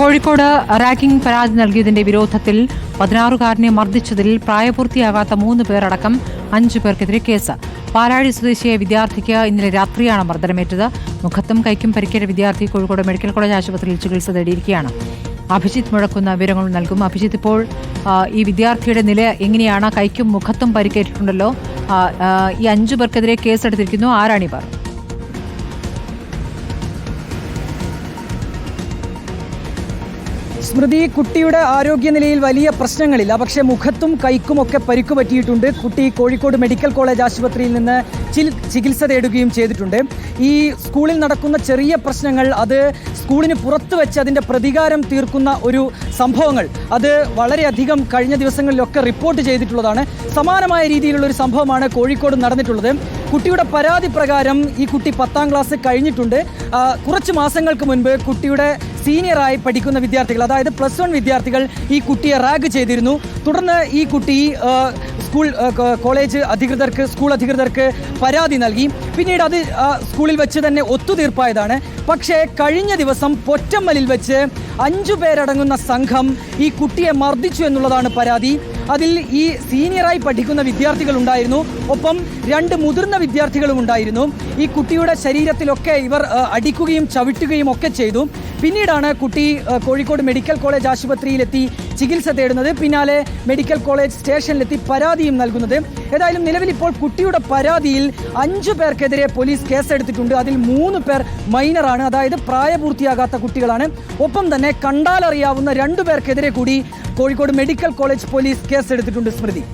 Kozhikode ragging പരാതി നൽകിയതിന്റെ വിരോധത്തിൽ പതിനാറുകാരനെ മർദ്ദിച്ചതിൽ പ്രായപൂർത്തിയാകാത്ത മൂന്ന് പേരടക്കം അഞ്ചു പേർക്കെതിരെ കേസ്. പാലാഴി സ്വദേശിയായ വിദ്യാർത്ഥിക്ക് ഇന്നലെ രാത്രിയാണ് മർദ്ദനമേറ്റത്. മുഖത്തും കൈക്കും പരിക്കേറ്റ വിദ്യാർത്ഥി കോഴിക്കോട് മെഡിക്കൽ കോളേജ് ആശുപത്രിയിൽ ചികിത്സ തേടിയിരിക്കുകയാണ്. അഭിജിത്ത് മുഴക്കുന്ന വിവരങ്ങൾ നൽകും. അഭിജിത്ത് ഇപ്പോൾ ഈ വിദ്യാർത്ഥിയുടെ നില എങ്ങനെയാണ്? കൈക്കും മുഖത്തും പരിക്കേറ്റിട്ടുണ്ടല്ലോ. ഈ അഞ്ചു പേർക്കെതിരെ കേസെടുത്തിരിക്കുന്നു. ആരാണിവർ? സ്മൃതി കുട്ടിയുടെ ആരോഗ്യനിലയിൽ വലിയ പ്രശ്നങ്ങളില്ല. പക്ഷേ മുഖത്തും കൈക്കുമൊക്കെ പരിക്കു പറ്റിയിട്ടുണ്ട് കുട്ടി കോഴിക്കോട് മെഡിക്കൽ കോളേജ് ആശുപത്രിയിൽ നിന്ന് ചികിത്സ തേടുകയും ചെയ്തിട്ടുണ്ട്. ഈ സ്കൂളിൽ നടക്കുന്ന ചെറിയ പ്രശ്നങ്ങൾ അത് സ്കൂളിന് പുറത്ത് വെച്ച് അതിന്റെ പ്രതികാരം തീർക്കുന്ന ഒരു സംഭവങ്ങൾ അത് വളരെയധികം കഴിഞ്ഞ ദിവസങ്ങളിലൊക്കെ റിപ്പോർട്ട് ചെയ്തിട്ടുള്ളതാണ്. സമാനമായ രീതിയിലുള്ള ഒരു സംഭവമാണ് കോഴിക്കോട് നടന്നിട്ടുള്ളത്. കുട്ടിയുടെ പരാതി പ്രകാരം ഈ കുട്ടി പത്താം ക്ലാസ് കഴിഞ്ഞിട്ടുണ്ട്. കുറച്ച് മാസങ്ങൾക്ക് മുൻപ് കുട്ടിയുടെ സീനിയറായി പഠിക്കുന്ന വിദ്യാർത്ഥികൾ അതായത് പ്ലസ് വൺ വിദ്യാർത്ഥികൾ ഈ കുട്ടിയെ റാഗ് ചെയ്തിരുന്നു. തുടർന്ന് ഈ കുട്ടി സ്കൂൾ കോളേജ് അധികൃതർക്ക് സ്കൂൾ അധികൃതർക്ക് പരാതി നൽകി. പിന്നീട് അത് സ്കൂളിൽ വെച്ച് തന്നെ ഒത്തുതീർപ്പായതാണ്. പക്ഷേ കഴിഞ്ഞ ദിവസം പൊറ്റമ്മലിൽ വെച്ച് അഞ്ചു പേരടങ്ങുന്ന സംഘം ഈ കുട്ടിയെ മർദ്ദിച്ചു എന്നുള്ളതാണ് പരാതി. അതിൽ ഈ സീനിയറായി പഠിക്കുന്ന വിദ്യാർത്ഥികൾ ഉണ്ടായിരുന്നു. ഒപ്പം രണ്ട് മുതിർന്ന വിദ്യാർത്ഥികളും ഉണ്ടായിരുന്നു. ഈ കുട്ടിയുടെ ശരീരത്തിലൊക്കെ ഇവർ അടിക്കുകയും ചവിട്ടുകയും ഒക്കെ ചെയ്തു. പിന്നീടാണ് കുട്ടി കോഴിക്കോട് മെഡിക്കൽ കോളേജ് ആശുപത്രിയിലെത്തി ചികിത്സ തേടുന്നത്. പിന്നാലെ മെഡിക്കൽ കോളേജ് സ്റ്റേഷനിലെത്തി പരാതിയും നൽകുന്നത്. ഏതായാലും നിലവിൽ ഇപ്പോൾ കുട്ടിയുടെ പരാതിയിൽ അഞ്ചു പേർക്കെതിരെ പോലീസ് കേസെടുത്തിട്ടുണ്ട്. അതിൽ മൂന്ന് പേർ മൈനറാണ്. അതായത് പ്രായപൂർത്തിയാകാത്ത കുട്ടികളാണ്. ഒപ്പം തന്നെ കണ്ടാലറിയാവുന്ന രണ്ടു പേർക്കെതിരെ കൂടി കോഴിക്കോട് മെഡിക്കൽ കോളേജ് പോലീസ് കേസെടുത്തിട്ടുണ്ട് സ്മൃതി.